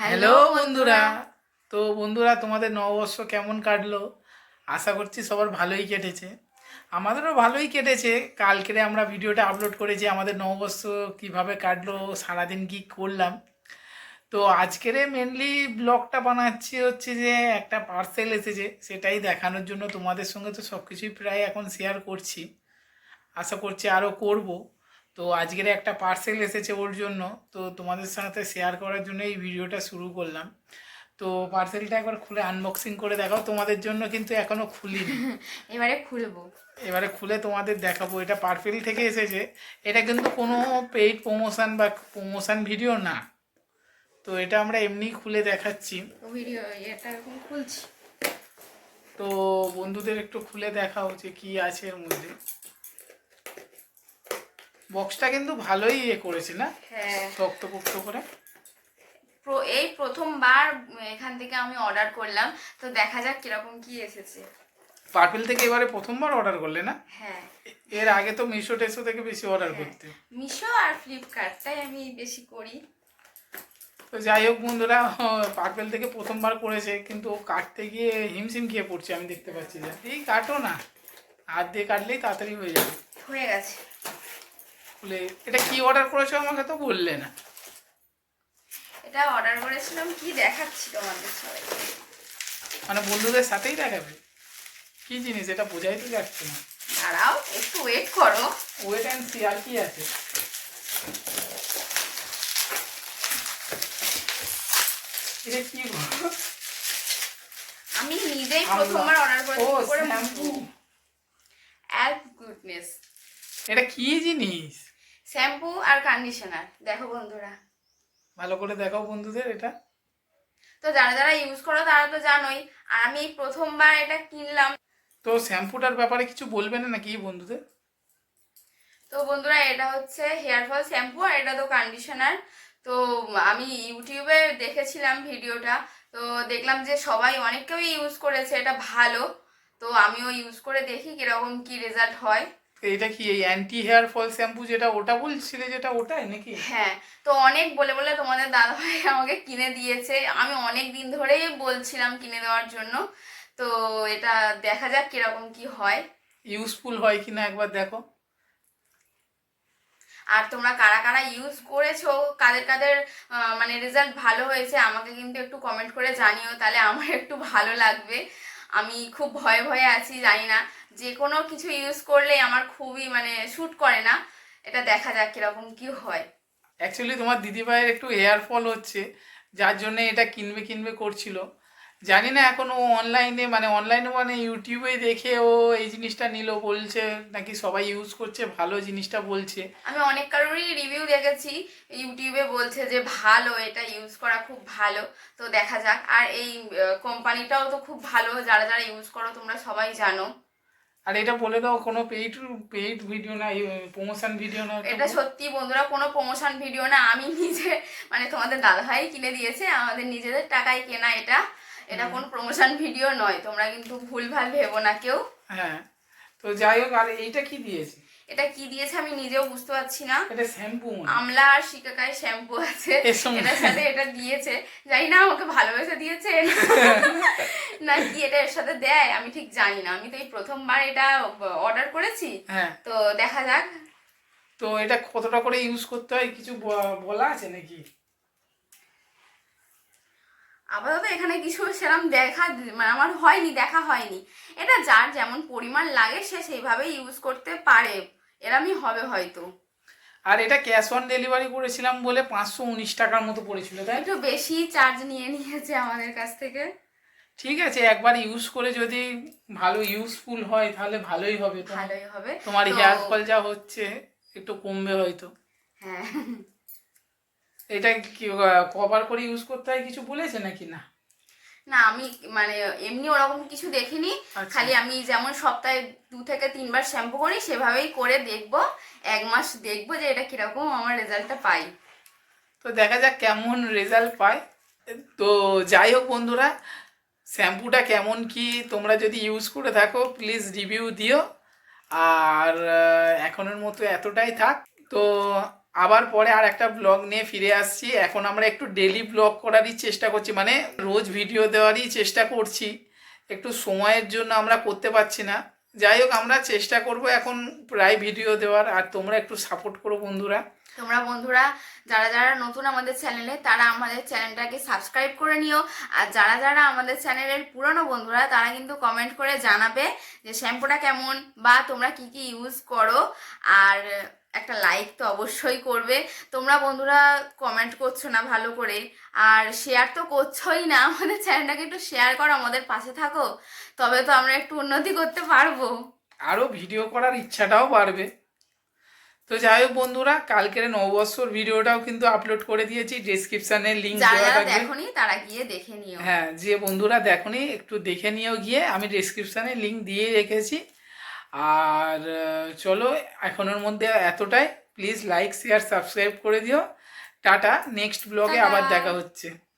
Hello বন্ধুরা। তো বন্ধুরা তোমাদের নববর্ষ কেমন কাটলো? আশা করছি সবার ভালোই কেটেছে। আমাদেরও ভালোই কেটেছে। কালকে আমরা ভিডিওটা আপলোড করেছি আমাদের নববর্ষ কীভাবে কাটলো সারাদিন কি করলাম। তো আজকের মেনলি ব্লগটা বানাচ্ছি হচ্ছে যে একটা পার্সেল এসেছে সেটাই দেখানোর জন্য তোমাদের সঙ্গে তো সব কিছুই প্রায় এখন শেয়ার করছি। আশা করছি আরও করব। তো আজকের একটা পার্সেল এসেছে ওর জন্য তো তোমাদের সাথে শেয়ার করার জন্য এই ভিডিওটা শুরু করলাম। তো পার্সেলটা একবার খুলে আনবক্সিং করে দেখাও তোমাদের জন্য কিন্তু এখনও খুলিনি। এবারে খুলবো। এবারে খুলে তোমাদের দেখাবো এটা পার্সেল থেকে এসেছে। এটা কিন্তু কোনো পেইড প্রমোশন বা প্রমোশন ভিডিও না। তো এটা আমরা এমনি খুলে দেখাচ্ছি। ভিডিও এটা এখন খুলছি। তো বন্ধুদের একটু খুলে দেখাও যে কি আছে এর মধ্যে। বক্সটা কিন্তু ভালোই ইয়ে করেছে না? হ্যাঁ। শক্তপোক্ত করে। এই প্রথমবার এখান থেকে আমি অর্ডার করলাম তো দেখা যাক কীরকম কি এসেছে। পার্পেল থেকে এবারে প্রথমবার অর্ডার করলে না? হ্যাঁ। এর আগে তো মিশো টেসো থেকে বেশি অর্ডার করতে। মিশো আর ফ্লিপকার্টটাই আমি বেশি করি। তো যাই হোক বন্ধুরা পার্পেল থেকে প্রথমবার করেছে কিন্তু ও কাটতে গিয়ে হিমশিম খেয়ে পড়ছে আমি দেখতে পাচ্ছি যে। এই কাটো না হাত দিয়ে কাটলেই তাড়াতাড়ি হয়ে যাবে। হয়ে গেছে। খুলে এটা কি অর্ডার করেছ? আমাকে তো বললে না। এটা অর্ডার করেছিলাম কি দেখাচ্ছি তোমাদের সবাই মানে বন্ধুদের সাথেই দেখাবে। কি জিনিস? এটা বোঝাই তো যাচ্ছে না। দাঁড়াও একটু ওয়েট করো। ওয়েট অ্যান্ড সি আর কি আছে? এটা কি? আমি নিজেই। প্রথমবার অর্ডার করেছি করে শ্যাম্পু। অ্যাল্প গুডনেস এটা কি জিনিস? শ্যাম্পু আর কন্ডিশনার দেখো বন্ধুরা। ভালো করে দেখো বন্ধুদের এটা। তো যারা যারা ইউজ করো তারা তো জানোই আর আমি প্রথমবার এটা কিনলাম। তো শ্যাম্পুটার ব্যাপারে কিছু বলবে না নাকি বন্ধুদের? তো বন্ধুরা এটা হচ্ছে হেয়ার ফল শ্যাম্পু আর এটা তো কন্ডিশনার তো আমি ইউটিউবে দেখেছিলাম ভিডিওটা। তো দেখলাম যে সবাই অনেকেই ইউজ করেছে এটা ভালো। তো আমিও ইউজ করে দেখি কীরকম কি রেজাল্ট হয়। এটা কি এই অ্যান্টি হেয়ার ফল শ্যাম্পু যেটা ওটা বলছিলে যেটা ওটাই নাকি? হ্যাঁ তো অনেক বলে বলে তোমাদের দাদাভাই আমাকে কিনে দিয়েছে। আমি অনেক দিন ধরেই বলছিলাম কিনে দেওয়ার জন্য। তো এটা দেখা যাক কীরকম কি হয়। ইউজফুল হয় কিনা একবার দেখো। আর তোমরা কারা কারা ইউজ করেছ কাদের কাদের মানে রেজাল্ট ভালো হয়েছে আমাকে কিন্তু একটু কমেন্ট করে জানিও তাহলে আমার একটু ভালো লাগবে। আমি খুব ভয়ে ভয়ে আছি, জানি না। যে কোনো কিছু ইউজ করলে আমার খুবই মানে শ্যুট করে না। এটা দেখা যাক কীরকম কি হয়। অ্যাকচুয়ালি তোমার দিদিভাইয়ের একটু এয়ারফল ফল হচ্ছে, যার জন্য এটা কিনবে কিনবে করছিল। জানি না এখন ও অনলাইনে মানে অনলাইনে মানে ইউটিউবে দেখে ও এই জিনিসটা নিল বলছে নাকি সবাই ইউজ করছে ভালো জিনিসটা বলছে। আমি অনেক কারোরই রিভিউ দেখেছি ইউটিউবে বলছে যে ভালো এটা ইউজ করা খুব ভালো। তো দেখা যাক আর এই কোম্পানিটাও তো খুব ভালো যারা যারা ইউজ করো তোমরা সবাই জানো। আর এটা বলে দাও কোনো পেইড পেইড ভিডিও না প্রমোশন ভিডিও না এটা সত্যি বন্ধুরা কোনো প্রমোশন ভিডিও না। আমি নিজে মানে তোমাদের দাদাভাই কিনে দিয়েছে আমাদের নিজেদের টাকায় কেনা এটা। এটা কোনো প্রমোশন ভিডিও নয় তোমরা কিন্তু ভুলভাল ভেবো না কেউ। হ্যাঁ তো যাই হোক আর এইটা কি দিয়েছে? এটা কি দিয়েছে আমি নিজেও বুঝতে পারছি না। এটা শ্যাম্পু আমলা আর শিকাকায় শ্যাম্পু আছে এটার সাথে এটা দিয়েছে। জানি না আমাকে ভালোবেসে দিয়েছে। না কি এটা এর সাথে দেয় আমি ঠিক জানি না। আমি তো এই প্রথমবার এটা অর্ডার করেছি। হ্যাঁ। তো দেখা যাক। তো এটা কতটা করে ইউজ করতে হয় কিছু বলা আছে নাকি? আপাতত এখানে কিছু সেরকম দেখা মানে আমার হয়নি দেখা হয়নি। এটা যার যেমন পরিমাণ লাগে সে সেইভাবে ইউজ করতে পারে। এরমই হবে হয়তো। আর এটা ক্যাশ অন ডেলিভারি করেছিলাম বলে পাঁচশো উনিশ টাকার মতো পড়েছিল তাই? একটু বেশি চার্জ নিয়ে নিয়েছে আমাদের কাছ থেকে। ঠিক আছে একবার ইউজ করে যদি ভালো ইউজফুল হয় তাহলে ভালোই হবে। ভালোই হবে। তোমার হেয়ার ফল যা হচ্ছে একটু কমবে হয়তো। হ্যাঁ। এটা কি কভার করে ইউজ করতে হয় কিছু বলেছে নাকি না? না আমি মানে এমনি ওরকম কিছু দেখিনি। আচ্ছা। খালি আমি যেমন সপ্তাহে দু থেকে তিনবার শ্যাম্পু করি সেভাবেই করে দেখব। এক মাস দেখব যে এটা কীরকম আমার রেজাল্টটা পাই। তো দেখা যাক কেমন রেজাল্ট পায়। তো যাই হোক বন্ধুরা শ্যাম্পুটা কেমন কি তোমরা যদি ইউজ করে থাকো প্লিজ রিভিউ দিও। আর এখনের মতো এতটাই থাক। তো আবার পরে আর একটা ব্লগ নিয়ে ফিরে আসছি। এখন আমরা একটু ডেলি ব্লগ করারই চেষ্টা করছি মানে রোজ ভিডিও দেওয়ারই চেষ্টা করছি। একটু সময়ের জন্য আমরা করতে পারছি না। যাই হোক, আমরা চেষ্টা করব এখন প্রায় ভিডিও দেওয়ার। আর তোমরা একটু সাপোর্ট করো বন্ধুরা। তোমরা বন্ধুরা, যারা যারা নতুন আমাদের চ্যানেলে তারা আমাদের চ্যানেলটাকে সাবস্ক্রাইব করে নিও। আর যারা যারা আমাদের চ্যানেলের পুরনো বন্ধুরা, তারা কিন্তু কমেন্ট করে জানাবে যে শ্যাম্পুটা কেমন বা তোমরা কি কি ইউজ করো। আর একটা লাইক তো অবশ্যই করবে। তোমরা বন্ধুরা কমেন্ট করছ না ভালো করে। আর শেয়ার তো করছোই না আমাদের চ্যানেলটাকে একটু শেয়ার করো আমাদের পাশে থাকো। তবে তো আমরা একটু উন্নতি করতে পারব। আরও ভিডিও করার ইচ্ছাটাও বাড়বে। তো যাই হোক বন্ধুরা কালকের নববর্ষর ভিডিওটাও কিন্তু আপলোড করে দিয়েছি। ডিসক্রিপশানে লিঙ্ক যারা দেওয়া থাকবে। দেখোনি তারা গিয়ে দেখে নিও। হ্যাঁ যে বন্ধুরা দেখনি একটু দেখে নিও গিয়ে। আমি ডিসক্রিপশানে লিঙ্ক দিয়ে রেখেছি। আর চলো এখনের মধ্যে এতটাই। প্লিজ লাইক শেয়ার সাবস্ক্রাইব করে দিও। টাটা নেক্সট ব্লগে আবার দেখা হচ্ছে।